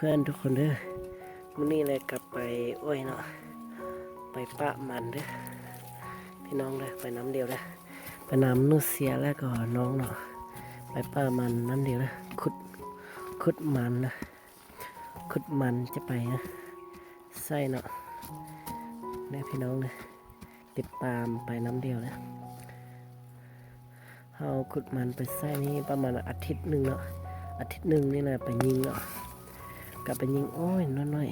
เพื่อนทุกคนเด้อมื้อนี้เลยกลับไปอ้อยเนาะไปปะมันเด้อพี่น้องเด้อไปน้ำเดียวเด้อไปน้ำนุเสียแล้วก็น้องเนาะไปปะมันน้ำเดียวเด้อขุดขุดมันนะขุดมันจะไปนะใส่เนาะเด้อพี่น้องเด้อติดตามไปน้ำเดียวเด้อเอาขุดมันไปใส่นี่ประมาณอาทิตย์หนึ่งเนาะอาทิตย์หนึ่งนี่แหละไปยิงเนาะ กลับไปยิง โอ้ยน้อย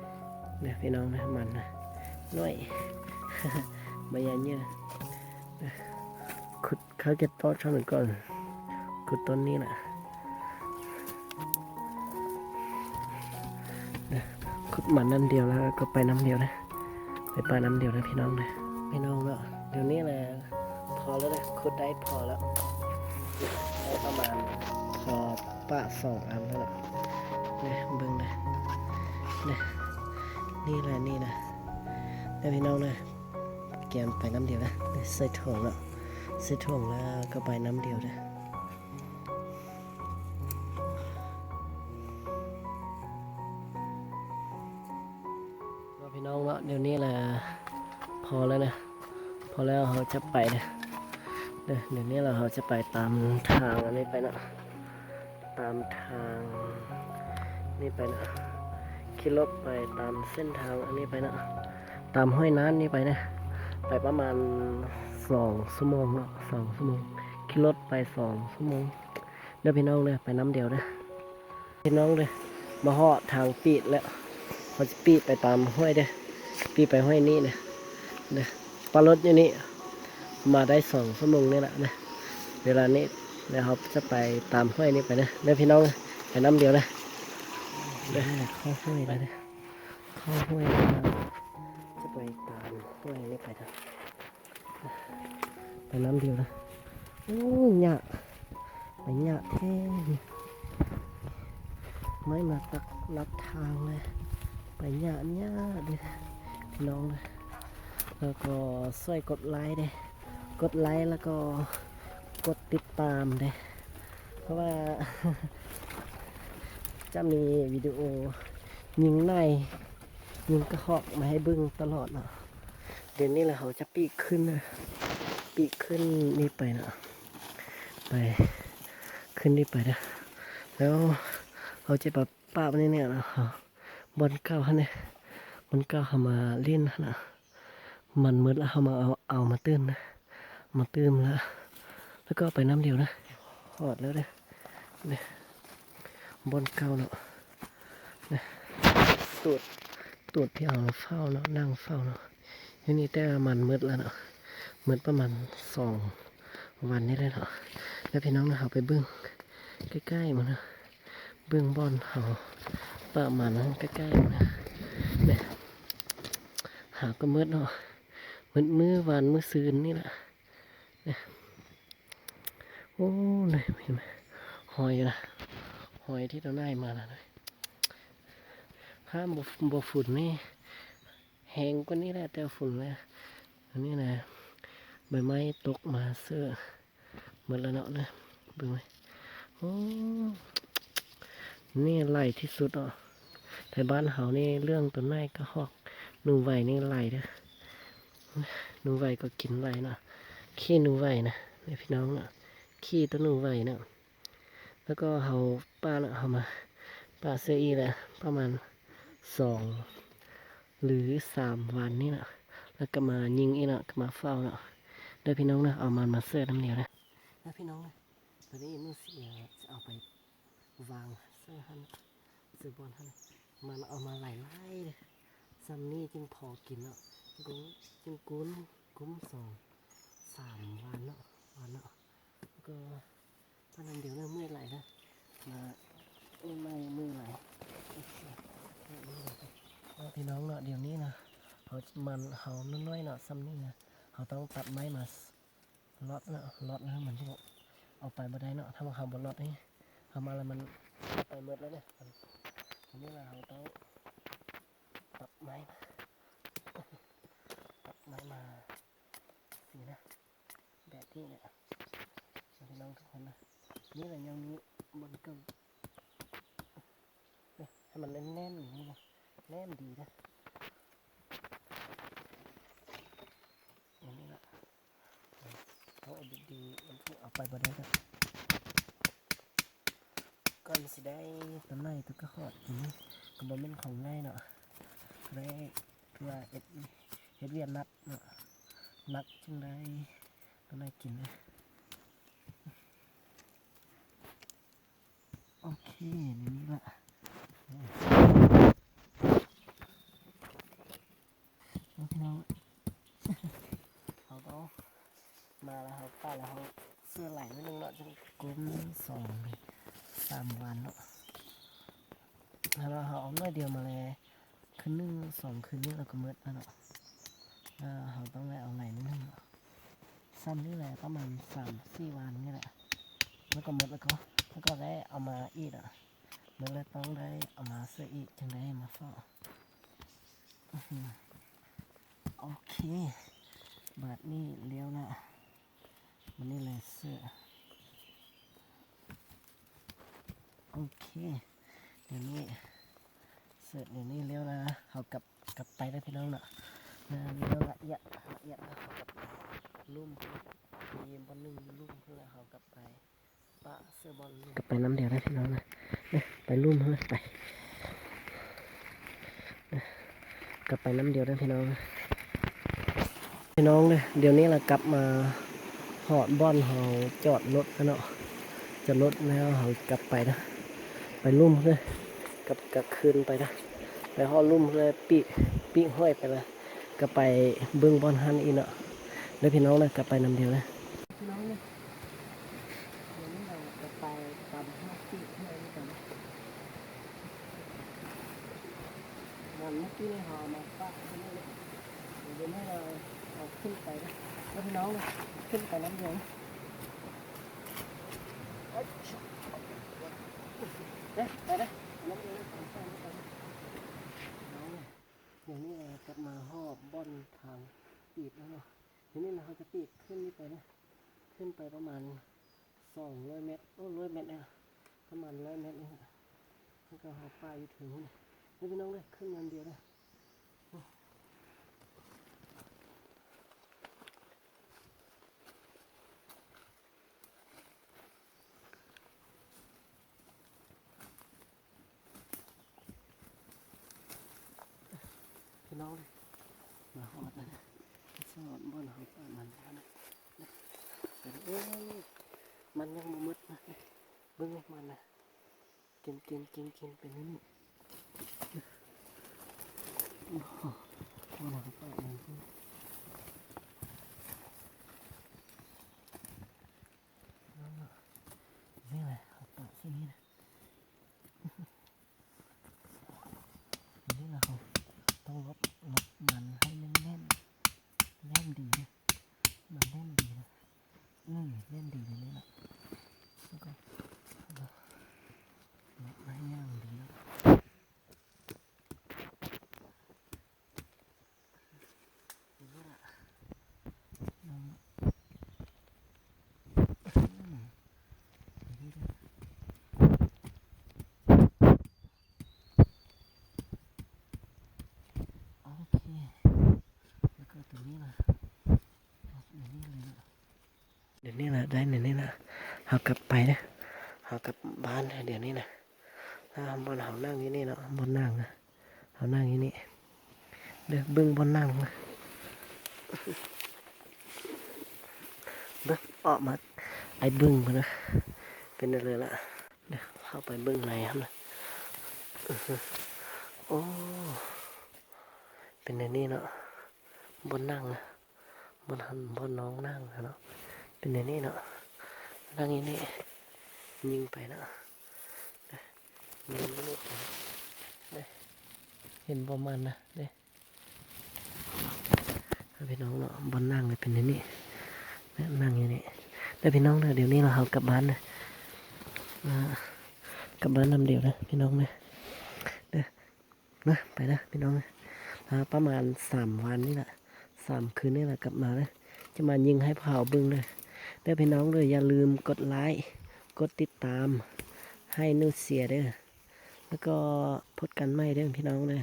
ๆเนี่ยพี่น้องนะมันนะน้อยใบยาเนี่ยขุดเขาจะต้อช่องหนึ่งก่อนขุดต้นนี้นะนะขุดมันน้ำเดียวแล้วก็ไปน้ำเดียวนะไปปลาน้ำเดียวนะพี่น้องนะพี่น้องแล้วเดี๋ยวนี้แหละพอแล้วนะขุดได้พอแล้วได้ประมาณพอปะสองอันแล้ว นี่ยนี่แหละนี่นะแต่พี่น้องนะเกมไปน้ำเดียวนะใส่ถุงแล้วใส่ถุงแล้วก็ไปน้ำเดียวนะพี่น้องเนาะเดี๋ยวนี้แหละพอแล้วนะพอแล้วเขาจะไปนะเดี๋ยวเดี๋ยวนี้เราเขาจะไปตามทางอันนี้ไปนะตามทางนี่ไปนะ ขี่รถไปตามเส้นทางอันนี้ไปนะ ตามห้อยน้ำนี่ไปนะ ไปประมาณสองชั่วโมงเนาะสองชั่วโมงขี่รถไปสองชั่วโมงเดี๋ยวพี่น้องเลยไปน้ำเดียวนะพี่น้องเลยมาหาะทางปีดแล้วเขาจะปีดไปตามห้วยเด้อปีดไปห้วยนี้เนี่ยเด้อปลารถอยู่นี่มาได้สองชั่วโมงนี่แหละนะเวลานี้เดี๋ยวเราจะไปตามห้วยนี้ไปนะเดี๋ยวพี่น้องไปน้ำเดียวนะ เดี๋ยวเข้าห้วยแล้วนะเข้าห้วยแล้วจะไปตามห้วยนี้ไปนะไปน้ำเดียวนะโอ้ยหยะไปหยะแท้ไม่มาตักรับทางเลยไปหยะหยะเดิพี่น้องนะแล้วก็ช่วยกดไลค์เด้กดไลค์แล้วก็กดติดตามเด้เพราะว่า จะมีวิดีโอยิงในยิงกระหอกมาให้บึ้งตลอดเนาะเดี๋ยวนี้แหละเขาจะปีกขึ้นนะปีกขึ้นนี่ไปเนาะไปขึ้นนี่ไปนะแล้วเขาจะแบบป้าบนี่เนี่ยนะบนเก้าเขาเนี่ยบนเก้าเขามาเล่นนะมันมืดแล้วเขามาเอาเอามาตื้มนะมาตื้มแล้วแล้วก็ไปน้ำเดียวนะหอดแล้วเนี่ยเนี่ย บนเก่าเนาะเนี่ยตูดตูดที่เอาเฝ้าเนาะนั่งเฝ้าเนาะทีนี้แต่มันมืดแล้วเนาะมืดประมาณสองวันนี้เลยเนาะแล้วพี่น้องนะเขาไปเบิ้งใกล้ๆมันนะเบิ้งบอนเขาประมาณนั้นใกล้ๆมันนะเนี่ยหาก็มืดเนาะมืดมือวานมือซืนนี่แหละโอ้เลยเห็นไหมหอยนะห อยที่เราได้มาแล้วนะถ้าบบฝุ่นนี่แหงกว่านี้แหละแต่ฝุ่นแล้วอันนี้นะใบไม้ตกมาเสื้อหมดแล้วเนาะนะเบิ่งไหมโอ้นี่ไหลที่สุดอะแต่บ้านเฮานี่เรื่องต้นไม้ก็หอกหนูไหวนี่ไหลเด้อหนูไหวก็กินไหลเนาะขี้หนูไหวนะเนี่พี่น้องเนาะขี้ตัวหนูไว้เนาะ แล้วก็เขาป้าเนาะเขามาป้าเสียอีแหละประมาณสองหรือสามวันนี่นะแล้วก็มายิงอีเนะก็มาเฝ้าเนาะเดี๋ยวพี่น้องเนะเอามันมาเสื้อน้ำเหนียวนะแล้วพี่น้องนะตอนนี้มือเสียจะเอาไปวางเสื้อหันเสื้อบอลหันมันเอามาหลายไล่เลยซัมนี่จึงพอกินเนาะกุ้งจึงกุ้นกุ้มสองสามวันเนาะวันเนาะก็ พนันเดี๋ยวเริ่มเมื่อยไหลนะมาไม่ไม่เมื่อยไหลพี่น้องเนาะเดี๋ยวนี้นะเขามันเขาน้อยๆเนาะซ้ำนี่นะเขาต้องตัดไม้มาล็อตเนาะล็อตนะมันที่เอาไปบ่ได้เนาะถ้ามาเขาบนล็อตนี่เอามาแล้วมันไปหมดแล้วเนี่ยอันนี้เราต้องตัดไม้มาตัดไม้มาสีนะแบบที่เนี่ยพี่น้องทุกคนนะ นี่แหละยังมีบนเก่ามันแน่นๆอย่างนี้นะแน่นดีนะอย่างนี้ละเอาเอาดีๆมันเอาไปบ่ได้ก็ก่อนสิได้ต้นไม้ตัวก็ขอดอย่างนี้ก็บ่แม่นของง่ายเนาะได้คือว่าเอ็ดเฮ็ดเวียนนักเนาะนักจึงได้ต้นไม้กินนะโอเค ในนี้ละน้องพี่น้องเขาต้องมาแล้วเขาป้าแล้วเขาเสื้อไหลนิดนึงเนาะจนกลุ้มสองสามวันเนาะแล้วเขาเอาหน่อยเดียวมาเลยคืนนึงสองคืนนี้เราก็มืดแล้วเนาะเขาต้องได้เอาไหลนิดนึงเนาะซ้ำนี่แหละประมาณสามสี่วันนี่แหละแล้วก็มืดแล้วก็ แล้วก็ได้เอามาอีกอะมันเลยต้องได้เอามาเสื้ออีกจึงได้มาเฝ้าอื้อหือโอเคบาทนี่เลี้ยวละมันนี่เลยเสื้อโอเคเดี๋ยวนี้เสื้อเดี๋ยวนี้เลี้ยวละเขากลับกลับไปได้พี่น้องเนาะนะเลี้ยวละเอียดละเอียดแล้วเขากับลุ่มมีบอลหนึ่งลุ่มเพื่อเขากลับไป ปะเสือบอลลุ่มไปน้ำเดียวได้พี่น้องนะไปลุ่มเพื่อไปนะกลับไปน้ำเดียวได้พี่น้องนะพี่น้องเลยเดี๋ยวนี้เรากลับมาหอดบ้อนเขาจอดรถแล้วเนาะจอดรถแล้วเขากลับไปนะ ไปลุ่มเลยกลับกลับคืนไปนะไปหอดลุ่มเลยปีปีห้อยไปเลยก็ไปเบื้องบ้อนฮันอีเนาะแล้วพี่น้องเลยกลับไปน้ำเดียวเลยงเลยเดี๋ยวนี้เราจะไปตามห้าปีห้อยนี่กันนะวันเมื่อกี้นี่เขาเอามาปะที่นี่เลย เดี๋ยวนี้เราเอาขึ้นไปนะแล้วพี่น้องเลยขึ้นไปน้ำเดียวนะเอ้ยเอ๊ะไปนะน้ำเดียวนะของใส่ไปนะน้องเนี่ย อย่างนี้เราจะมาหอบบ่อนทางปีดแล้วเนาะทีนี้เราจะปีดขึ้นนี่ไปนะขึ้นไปประมาณสองร้อยเมตรโอ้ร้อยเมตรเนี่ยประมาณร้อยเมตรนี่แล้วก็หอบปลาอยู่ถึงนี่พี่น้องเลยขึ้นน้ำเดียวนะ พี่น้องเลยมาหอดนะสอดบ้านหอดมันแล้วนะแต่เอ้ยมันยังบ่มืดนะเบิ่งมันนะกินกินกินกินไป็นนี่โอ้โหบนหอดป่ามันนี่แหละหอดป่าที่นี่นะนี่แหละเขา ต้องลบลบมันให้แน่นแน่นแน่นดีนะมันแน่นดีนะอืมแน่นดีเลยนี่แหละแล้วก็ลบลบให้ย่างดีนะนี่แหละอืมอืมดีนะโอเค แล้วก็ตรงนี้ล่ะเอาเดี๋ยวนี้เลยนะเดี๋ยว นี้นะได้เดี๋ยวนี้นะเอากลับไปนะเอากลับบ้านเดี๋ยวนี้นะถ้าบนเขานั่งที่นี่เนาะบนนั่งนะเขานั่งที่นี่เดี๋ยวเบิ้งบนนั่งนะเบิ้งออกมาไอ้เบิ้งนะเป็นอะไรละเดี๋ยวเข้าไปเบิ้งในครับนะโอ้เป็นในนี้เนาะบนนั่งนะบนหันบนน้องนั่งนะเนาะ เป็นในนี้เนาะนั่งอย่างนี้ยิงไปเนาะเด้ยิงลูกไปเห็นประมาณนะเด้ถ้าพี่น้องเนาะบนนั่งเลยเป็นในนี้เนี่นั่งอย่างนี้แต่พี่น้องเนาะเดี๋ยวนี้เราเอากลับบ้านนะอ่ากลับบ้านนำเดียวนะพี่น้องนะเด้อนะไปนะพี่น้องนะประมาณสามวันนี่แหละสามคืนนี่แหละกลับมาเลยจะมายิงให้เผาบึ้งเลย เด้อพี่น้องเลยอย่าลืมกดไลค์กดติดตามให้นูเสียเด้อแล้วก็พดกันใหม่เด้อพี่น้องเลย